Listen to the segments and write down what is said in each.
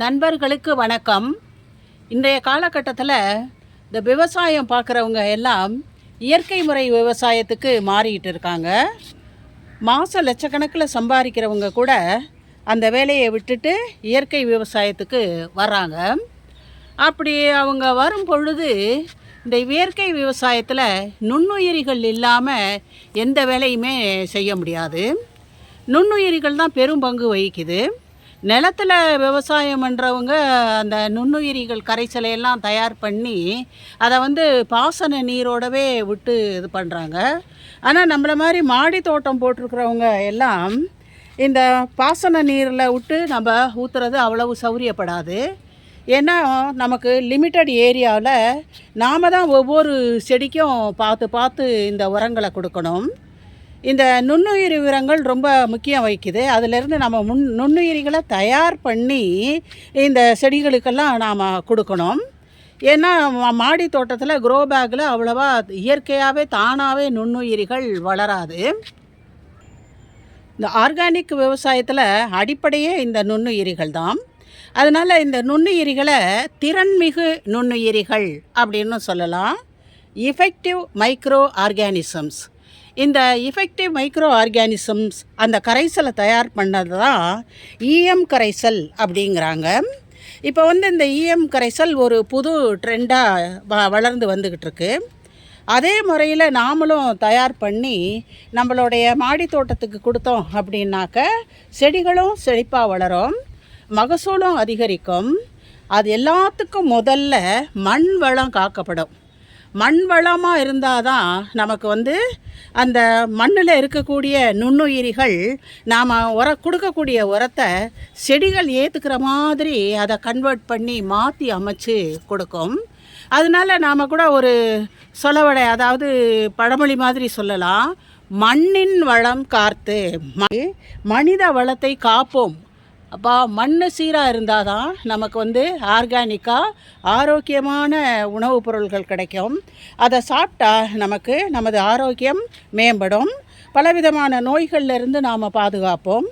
நண்பர்களுக்கு வணக்கம். இன்றைய காலகட்டத்தில் இந்த விவசாயம் பார்க்குறவங்க எல்லாம் இயற்கை முறை விவசாயத்துக்கு மாறிக்கிட்டு இருக்காங்க. மாதம் லட்சக்கணக்கில் சம்பாதிக்கிறவங்க கூட அந்த வேலையை விட்டுட்டு இயற்கை விவசாயத்துக்கு வர்றாங்க. அப்படி அவங்க வரும் பொழுது இந்த இயற்கை விவசாயத்தில் நுண்ணுயிரிகள் இல்லாமல் எந்த வேலையுமே செய்ய முடியாது. நுண்ணுயிரிகள் தான் பெரும் பங்கு வகிக்குது. நிலத்தில் விவசாயம் பண்ணுறவங்க அந்த நுண்ணுயிரிகள் கரைசலை எல்லாம் தயார் பண்ணி அதை வந்து பாசன நீரோடவே விட்டு இது பண்ணுறாங்க ஆனால் நம்மளை மாதிரி மாடி தோட்டம் போட்டிருக்கிறவங்க எல்லாம் இந்த பாசன நீரில் விட்டு நம்ம ஊற்றுறது அவ்வளவு சௌரியப்படாது. ஏன்னா நமக்கு லிமிட்டட் ஏரியாவில் நாம் தான் ஒவ்வொரு செடிக்கும் பார்த்து பார்த்து இந்த உரங்களை கொடுக்கணும். இந்த நுண்ணுயிர் உரங்கள் ரொம்ப முக்கியம் வகிக்குது. அதிலிருந்து நம்ம முன் நுண்ணுயிரிகளை தயார் பண்ணி இந்த செடிகளுக்கெல்லாம் நாம் கொடுக்கணும். ஏன்னா மாடி தோட்டத்தில் க்ரோ பேக்கில் அவ்வளோவா இயற்கையாகவே தானாகவே நுண்ணுயிரிகள் வளராது. இந்த ஆர்கானிக் விவசாயத்தில் அடிப்படையே இந்த நுண்ணுயிரிகள் தான். அதனால் இந்த நுண்ணுயிரிகளை திறன்மிகு நுண்ணுயிரிகள் அப்படின்னு சொல்லலாம். இஃபெக்டிவ் மைக்ரோ ஆர்கானிசம்ஸ் இந்த இஃபெக்டிவ் மைக்ரோ ஆர்கானிசம்ஸ் அந்த கரைசலை தயார் பண்ணது தான் இஎம் கரைசல் அப்படிங்கிறாங்க. இப்போ வந்து இந்த இஎம் கரைசல் ஒரு புது ட்ரெண்டாக வ வளர்ந்து வந்துக்கிட்டு இருக்கு அதே முறையில் நாமளும் தயார் பண்ணி நம்மளுடைய மாடி தோட்டத்துக்கு கொடுத்தோம் அப்படின்னாக்க செடிகளும் செழிப்பாக வளரும் மகசூலும் அதிகரிக்கும். அது எல்லாத்துக்கும் முதல்ல மண் வளம் காக்கப்படும். மண் வளமாக இருந்தால் தான் நமக்கு வந்து அந்த மண்ணில் இருக்கக்கூடிய நுண்ணுயிரிகள் நாம் உர கொடுக்கக்கூடிய உரத்தை செடிகள் ஏற்றுக்கிற மாதிரி அதை கன்வெர்ட் பண்ணி மாற்றி அமைச்சு கொடுக்கும். அதனால நாம் கூட ஒரு சொலவடை அதாவது பழமொழி மாதிரி சொல்லலாம். மண்ணின் வளம் காத்து மனித வளத்தை காப்போம். அப்போ மண் சீராக இருந்தால் தான் நமக்கு வந்து ஆர்கானிக்காக ஆரோக்கியமான உணவுப் பொருள்கள் கிடைக்கும். அதை சாப்பிட்டா நமக்கு நமது ஆரோக்கியம் மேம்படும். பலவிதமான நோய்கள்லேருந்து நாம் பாதுகாப்போம்.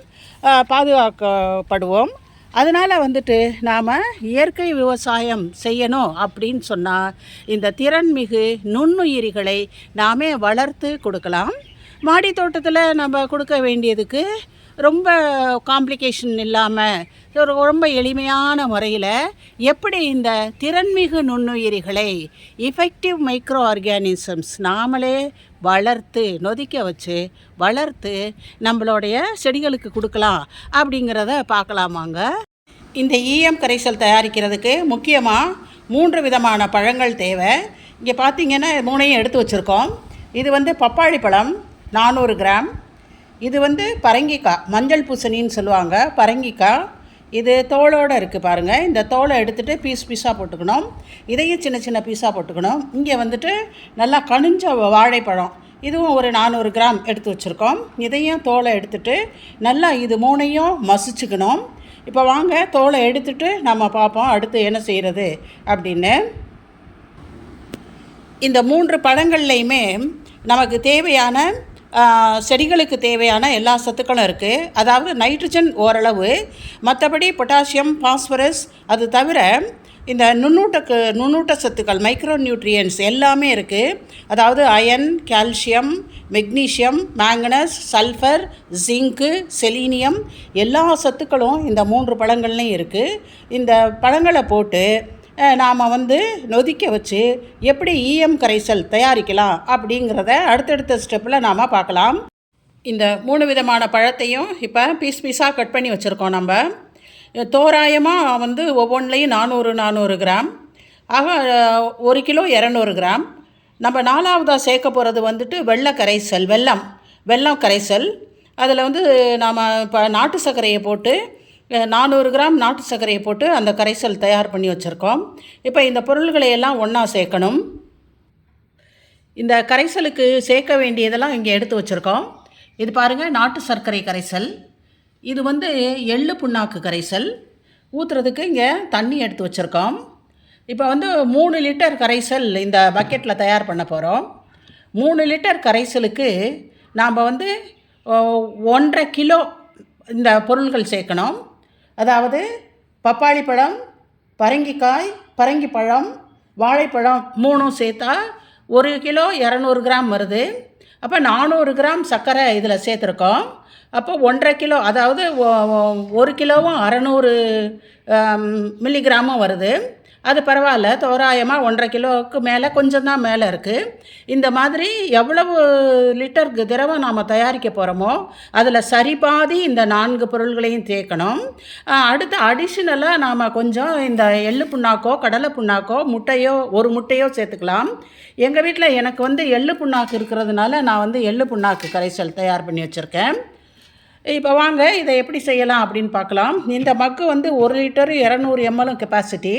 பாதுகாக்கப்படுவோம். அதனால் வந்துட்டு நாம் இயற்கை விவசாயம் செய்யணும் அப்படின்னு சொன்னால் இந்த திறன்மிகு நுண்ணுயிரிகளை நாமே வளர்த்து கொடுக்கலாம். மாடி தோட்டத்தில் நம்ம கொடுக்க வேண்டியதுக்கு ரொம்ப காம்ப்ளிகேஷன் இல்லாமல் ஒரு ரொம்ப எளிமையான முறையில் எப்படி இந்த திறன்மிகு நுண்ணுயிரிகளை இஃபெக்டிவ் மைக்ரோ ஆர்கானிசம்ஸ் நாமளே வளர்த்து நொதிக்க வச்சு வளர்த்து நம்மளுடைய செடிகளுக்கு கொடுக்கலாம் அப்படிங்கிறத பார்க்கலாமாங்க இந்த ஈயம் கரைசல் தயாரிக்கிறதுக்கு முக்கியமாக மூன்று விதமான பழங்கள் தேவை. இங்கே பார்த்தீங்கன்னா மூணையும் எடுத்து வச்சுருக்கோம். இது வந்து பப்பாளி பழம் நானூறு கிராம். இது வந்து பரங்கிக்காய் மஞ்சள் பூசணின்னு சொல்லுவாங்க பரங்கிக்காய். இது தோலோடு இருக்குது பாருங்கள் இந்த தோலை எடுத்துகிட்டு பீஸ் பீஸாக போட்டுக்கணும். இதையும் சின்ன சின்ன பீஸாக போட்டுக்கணும். இங்கே வந்துட்டு நல்லா கனிஞ்ச வாழைப்பழம். இதுவும் ஒரு நானூறு கிராம் எடுத்து வச்சுருக்கோம். இதையும் தோலை எடுத்துட்டு நல்லா இது மூணையும் மசிச்சுக்கணும். இப்போ வாங்க தோலை எடுத்துட்டு நம்ம பார்ப்போம் அடுத்து என்ன செய்கிறது அப்படின்னு. இந்த மூன்று பழங்கள்லையுமே நமக்கு தேவையான செடிகளுக்கு தேவையான எல்லா சத்துக்களும் இருக்குது அதாவது நைட்ரஜன் ஓரளவு மற்றபடி பொட்டாசியம் பாஸ்பரஸ் அது தவிர இந்த நுண்ணூட்டக்கு நுண்ணூட்ட சத்துக்கள் மைக்ரோ நியூட்ரியன்ஸ் எல்லாமே இருக்குது அதாவது iron calcium magnesium manganese sulphur zinc selenium எல்லா சத்துக்களும் இந்த மூன்று பழங்கள்லையும் இருக்குது இந்த பழங்களை போட்டு நாம் வந்து நொதிக்க வச்சு எப்படி ஈயம் கரைசல் தயாரிக்கலாம் அப்படிங்கிறத அடுத்தடுத்த ஸ்டெப்பில் நாம் பார்க்கலாம். இந்த மூணு விதமான பழத்தையும் இப்போ பீஸ் பீஸாக கட் பண்ணி வச்சுருக்கோம் நம்ம. தோராயமாக வந்து ஒவ்வொன்றிலையும் நானூறு நானூறு கிராம். ஆக ஒரு கிலோ இரநூறு கிராம். நம்ம நாலாவதாக சேர்க்க போகிறது வந்துட்டு வெள்ளை கரைசல் வெல்லம். வெல்லம் கரைசல். அதில் வந்து நாம் இப்போ நாட்டு சர்க்கரையை போட்டு நானூறு கிராம் நாட்டு சர்க்கரையை போட்டு அந்த கரைசல் தயார் பண்ணி வச்சுருக்கோம். இப்போ இந்த பொருள்களை எல்லாம் ஒன்றா சேர்க்கணும். இந்த கரைசலுக்கு சேர்க்க வேண்டியதெல்லாம் இங்கே எடுத்து வச்சுருக்கோம். இது பாருங்கள் நாட்டு சர்க்கரை கரைசல். இது வந்து எள்ளு புண்ணாக்கு கரைசல். ஊற்றுறதுக்கு இங்கே தண்ணி எடுத்து வச்சுருக்கோம். இப்போ வந்து மூணு லிட்டர் கரைசல் இந்த பக்கெட்டில் தயார் பண்ண போகிறோம் மூணு லிட்டர் கரைசலுக்கு நாம் வந்து ஒன்றரை கிலோ இந்த பொருள்கள் சேர்க்கணும். அதாவது பப்பாளி பழம் பரங்கிக்காய் பரங்கிப்பழம் வாழைப்பழம் மூணும் சேர்த்தா ஒரு கிலோ இரநூறு கிராம் வருது. அப்போ நானூறு கிராம் சர்க்கரை இதில் சேர்த்துருக்கோம். அப்போ ஒன்றரை கிலோ அதாவது ஒரு கிலோவும் அறநூறு மில்லிகிராமும் வருது. அது பரவாயில்ல தோராயமாக ஒன்றரை கிலோவுக்கு மேலே கொஞ்சம் தான் மேலே இருக்குது இந்த மாதிரி எவ்வளவு லிட்டர் திரவம் நாம் தயாரிக்க போகிறோமோ அதில் சரிபாதி இந்த நான்கு பொருள்களையும் தேக்கணும் அடுத்து அடிஷ்னலாக நாம் கொஞ்சம் இந்த எள்ளு புண்ணாக்கோ கடலை புண்ணாக்கோ முட்டையோ ஒரு முட்டையோ சேர்த்துக்கலாம். எங்கள் வீட்டில் எனக்கு வந்து எள்ளு புண்ணாக்கு இருக்கிறதுனால நான் வந்து எள்ளு புண்ணாக்கு கரைசல் தயார் பண்ணி வச்சுருக்கேன். இப்போ வாங்க இதை எப்படி செய்யலாம் அப்படின்னு பார்க்கலாம். இந்த மக்கு வந்து ஒரு லிட்டரு இரநூறு எம்எலும் கெப்பாசிட்டி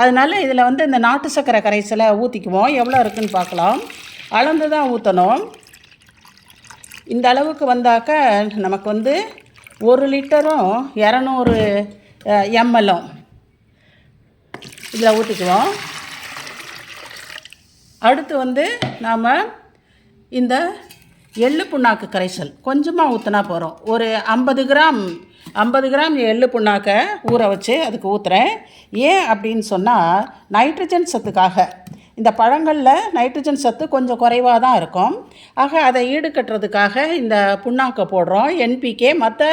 அதனால் இதில் வந்து இந்த நாட்டு சக்கரை கரைசலை ஊற்றிக்குவோம் எவ்வளோ இருக்குன்னு பார்க்கலாம். அளந்து தான் ஊற்றணும் இந்த அளவுக்கு வந்தாக்க நமக்கு வந்து ஒரு லிட்டரும் இரநூறு எம்எல்லும் இதில் ஊற்றிக்குவோம் அடுத்து வந்து நாம் இந்த எள்ளு புண்ணாக்கு கரைசல். கொஞ்சமாக ஊற்றினா போகிறோம் ஒரு ஐம்பது கிராம் ஐம்பது கிராம் எள்ளு புண்ணாக்கை ஊற வச்சு அதுக்கு ஊற்றுறேன் ஏன் அப்படின்னு சொன்னால் நைட்ரஜன் சத்துக்காக. இந்த பழங்களில் நைட்ரஜன் சத்து கொஞ்சம் குறைவாக தான் இருக்கும். ஆக அதை ஈடுகட்டுறதுக்காக இந்த புண்ணாக்கை போடுறோம். என்பிகே மற்ற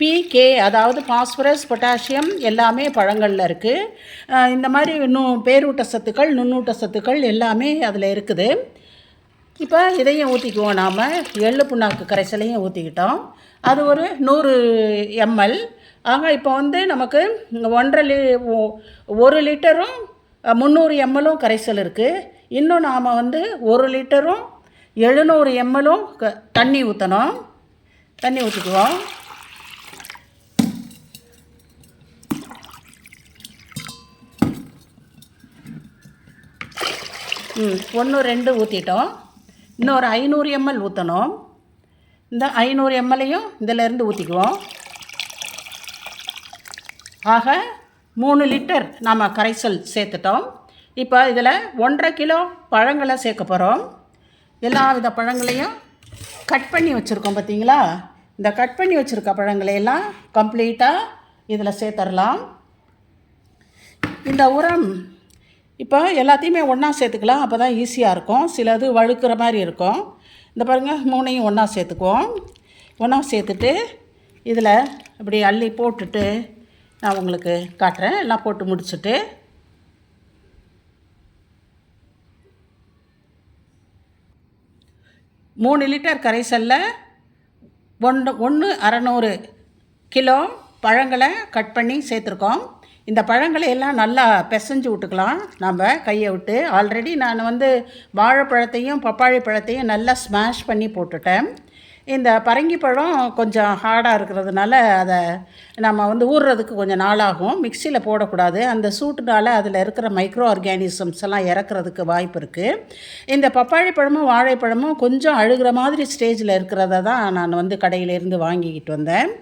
பிகே அதாவது பாஸ்பரஸ் பொட்டாசியம் எல்லாமே பழங்களில் இருக்குது இந்த மாதிரி நு பேரூட்ட சத்துக்கள் நுண்ணூட்ட சத்துக்கள் எல்லாமே அதில் இருக்குது. இப்போ இதையும் ஊற்றிக்குவோம் நாம் எள்ளு புண்ணாக்கு கரைசலையும் ஊற்றிக்கிட்டோம் அது ஒரு நூறு எம்எல். ஆக இப்போ வந்து நமக்கு ஒன்றரை லி ஒரு லிட்டரும் முந்நூறு எம்எல்லும் கரைசல் இருக்குது இன்னும் நாம் வந்து ஒரு லிட்டரும் எழுநூறு எம்எலும் க தண்ணி ஊற்றணும் தண்ணி ஊற்றிக்குவோம் ம் ஒன்று ரெண்டு ஊற்றிட்டோம் இன்னொரு ஐநூறு எம்எல் ஊற்றணும் இந்த ஐநூறு எம்எல்லையும் இதிலேருந்து ஊற்றிக்குவோம் ஆக மூணு லிட்டர் நாம் கரைசல் சேர்த்துட்டோம். இப்போ இதில் ஒன்றரை கிலோ பழங்களை சேர்க்க போகிறோம். எல்லா வித பழங்களையும் கட் பண்ணி வச்சுருக்கோம் பார்த்தீங்களா? இந்த கட் பண்ணி வச்சுருக்க பழங்களையெல்லாம் கம்ப்ளீட்டாக இதில் சேர்த்துடலாம் இந்த உரம் இப்போ எல்லாத்தையுமே ஒன்றா சேர்த்துக்கலாம். அப்போ தான் ஈஸியாக இருக்கும். சிலது வழுக்கிற மாதிரி இருக்கும். இந்த பாருங்கள் மூணையும் ஒன்றா சேர்த்துக்குவோம். ஒன்றா சேர்த்துட்டு இதில் இப்படி அள்ளி போட்டுட்டு நான் உங்களுக்கு காட்டுறேன். எல்லாம் போட்டு முடிச்சுட்டு. மூணு லிட்டர் கரைசலில் ஒன்று ஒன்று அறநூறு கிலோ பழங்களை கட் பண்ணி சேர்த்துருக்கோம். இந்த பழங்களை எல்லாம் நல்லா பிசைஞ்சு விட்டுக்கலாம். நம்ம கையை விட்டு ஆல்ரெடி நான் வந்து வாழைப்பழத்தையும் பப்பாளி பழத்தையும் நல்லா ஸ்மாஷ் பண்ணி போட்டுட்டேன். இந்த பரங்கி பழம் கொஞ்சம் ஹார்டாக இருக்கிறதுனால அதை நம்ம வந்து ஊறுறதுக்கு கொஞ்சம் நாளாகும். மிக்சியில் போடக்கூடாது. அந்த சூட்டுனால அதில் இருக்கிற மைக்ரோ ஆர்கானிசம்ஸ் எல்லாம் இறக்குறதுக்கு வாய்ப்பு இருக்குது இந்த பப்பாளி பழமும் வாழைப்பழமும் கொஞ்சம் அழுகிற மாதிரி ஸ்டேஜில் இருக்கிறத தான் நான் வந்து கடையிலேருந்து வாங்கிக்கிட்டு வந்தேன்.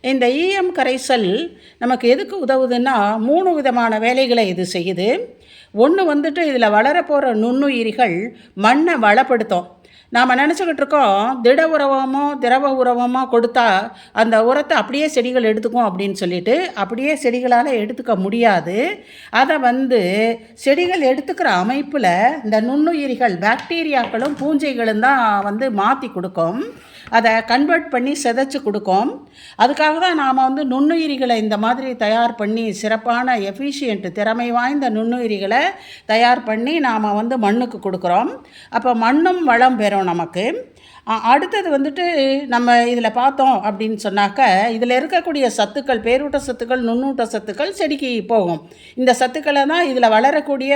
இந்த ஈயம் கரைசல் நமக்கு எதுக்கு உதவுதுன்னா மூணு விதமான வேலைகளை இது செய்யுது. ஒன்று வந்துட்டு இதில் வளரப்போகிற நுண்ணுயிரிகள் மண்ணை வளப்படுத்தும். நாம் நினச்சிக்கிட்டு இருக்கோம் திட உரவமோ திரவ உரவமோ கொடுத்தா அந்த உரத்தை அப்படியே செடிகள் எடுத்துக்கும் அப்படின்னு சொல்லிட்டு அப்படியே செடிகளால் எடுத்துக்க முடியாது. அதை வந்து செடிகள் எடுத்துக்கிற அமைப்பில் இந்த நுண்ணுயிரிகள் பாக்டீரியாக்களும் பூஞ்சைகளும் தான் வந்து மாற்றி கொடுக்கும். அதை கன்வெர்ட் பண்ணி செதைச்சு கொடுக்கும். அதுக்காக தான் நாம் வந்து நுண்ணுயிரிகளை இந்த மாதிரி தயார் பண்ணி சிறப்பான எஃபிஷியன்ட் திறமை வாய்ந்த நுண்ணுயிரிகளை தயார் பண்ணி நாம் வந்து மண்ணுக்கு கொடுக்குறோம். அப்போ மண்ணும் வளம் பெறும். நமக்கு. அடுத்தது வந்துட்டு நம்ம இதில் பார்த்தோம் அப்படின்னு சொன்னாக்க இதில் இருக்கக்கூடிய சத்துக்கள் பேரூட்ட சத்துக்கள் நுண்ணூட்ட சத்துக்கள் செடிக்கு போகும். இந்த சத்துக்களை தான் இதில் வளரக்கூடிய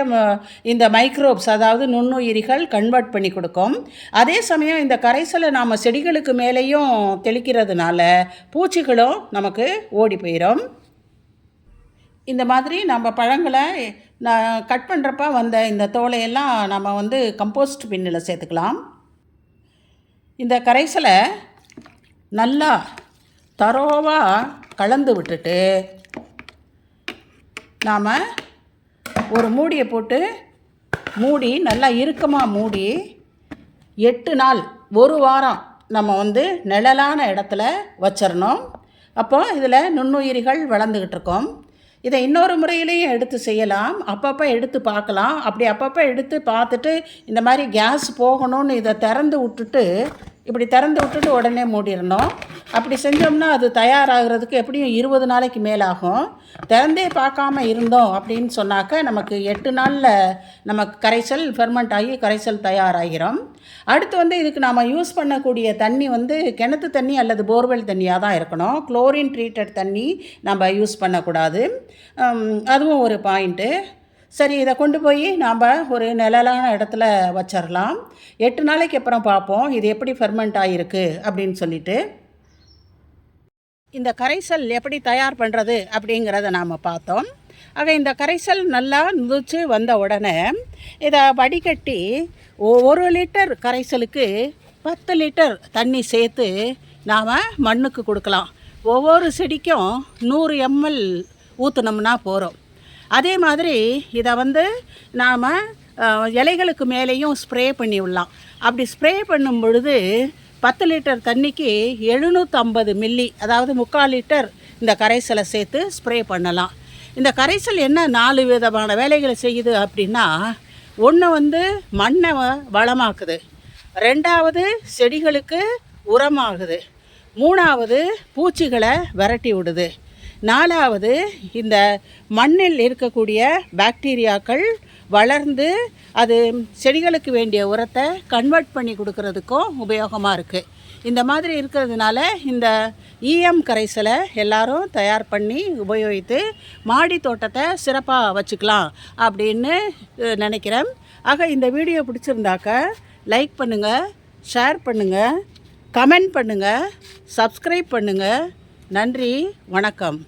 இந்த மைக்ரோப்ஸ் அதாவது நுண்ணுயிரிகள் கன்வெர்ட் பண்ணி கொடுக்கும். அதே சமயம் இந்த கரைசலை நாம் செடிகளுக்கு மேலேயும் தெளிக்கிறதுனால பூச்சிகளும் நமக்கு ஓடி போயிடும் இந்த மாதிரி நம்ம பழங்களை நான் கட் பண்ணுறப்ப வந்த இந்த தோலையெல்லாம் நம்ம வந்து கம்போஸ்ட் பின்னில் சேர்த்துக்கலாம். இந்த கரைசலை நல்லா தரோவாக கலந்து விட்டுட்டு நாம் ஒரு மூடியை போட்டு மூடி நல்லா இறுக்கமாக மூடி எட்டு நாள் ஒரு வாரம் நம்ம வந்து நிழலான இடத்துல வச்சிடணும். அப்போ இதில் நுண்ணுயிரிகள் வளர்ந்துக்கிட்டு இருக்கோம். இதை இன்னொரு முறையிலையும் எடுத்து செய்யலாம். அப்பப்போ எடுத்து பார்க்கலாம். அப்படி அப்பப்போ எடுத்து பார்த்துட்டு இந்த மாதிரி கேஸ் போகணும்னு இதை திறந்து விட்டுட்டு இப்படி திறந்து விட்டுட்டு உடனே மூடிடணும். அப்படி செஞ்சோம்னா அது தயாராகிறதுக்கு எப்படியும் இருபது நாளைக்கு மேலாகும். திறந்தே பார்க்காம இருந்தோம் அப்படின்னு சொன்னாக்க நமக்கு எட்டு நாளில் நமக்கு கரைசல் ஃபெர்மெண்ட் ஆகி கரைசல் தயாராகிறோம் அடுத்து வந்து இதுக்கு நாம் யூஸ் பண்ணக்கூடிய தண்ணி வந்து கிணத்து தண்ணி அல்லது போர்வெல் தண்ணியாக தான் இருக்கணும். குளோரின் ட்ரீட்டட் தண்ணி நம்ம யூஸ் பண்ணக்கூடாது. அதுவும் ஒரு பாயிண்ட்டு சரி இதை கொண்டு போய் நாம் ஒரு நிழலான இடத்துல வச்சிடலாம் எட்டு நாளைக்கு அப்புறம் பார்ப்போம் இது எப்படி ஃபெர்மெண்ட் ஆகிருக்கு அப்படின்னு சொல்லிட்டு. இந்த கரைசல் எப்படி தயார் பண்ணுறது அப்படிங்கிறத நாம் பார்த்தோம். ஆக இந்த கரைசல் நல்லா நுதிச்சு வந்த உடனே இதை வடிகட்டி ஒரு லிட்டர் கரைசலுக்கு பத்து லிட்டர் தண்ணி சேர்த்து நாம் மண்ணுக்கு கொடுக்கலாம். ஒவ்வொரு செடிக்கும் நூறு எம்எல் ஊற்றுனோம்னா போகிறோம் அதே மாதிரி இதை வந்து நாம் இலைகளுக்கு மேலேயும் ஸ்ப்ரே பண்ணி விடலாம் அப்படி ஸ்ப்ரே பண்ணும் பொழுது பத்து லிட்டர் தண்ணிக்கு எழுநூற்றம்பது மில்லி அதாவது முக்கால் லிட்டர் இந்த கரைசலை சேர்த்து ஸ்ப்ரே பண்ணலாம். இந்த கரைசல் என்ன நாலு விதமான வேலைகளை செய்யுது அப்படின்னா ஒன்று வந்து மண்ணை வளமாக்குது. ரெண்டாவது செடிகளுக்கு உரமாகுது. மூணாவது பூச்சிகளை விரட்டி விடுது. நாலாவது இந்த மண்ணில் இருக்கக்கூடிய பாக்டீரியாக்கள் வளர்ந்து அது செடிகளுக்கு வேண்டிய உரத்தை கன்வெர்ட் பண்ணி கொடுக்கறதுக்கும் உபயோகமாக இருக்குது இந்த மாதிரி இருக்கிறதுனால இந்த ஈஎம் கரைசலை எல்லாரும் தயார் பண்ணி உபயோகித்து மாடி தோட்டத்தை சிறப்பாக வச்சுக்கலாம் அப்படின்னு நினைக்கிறேன். ஆக இந்த வீடியோ பிடிச்சிருந்தாக்க லைக் பண்ணுங்கள் ஷேர் பண்ணுங்கள் கமெண்ட் பண்ணுங்கள் சப்ஸ்கிரைப் பண்ணுங்கள் நன்றி வணக்கம்.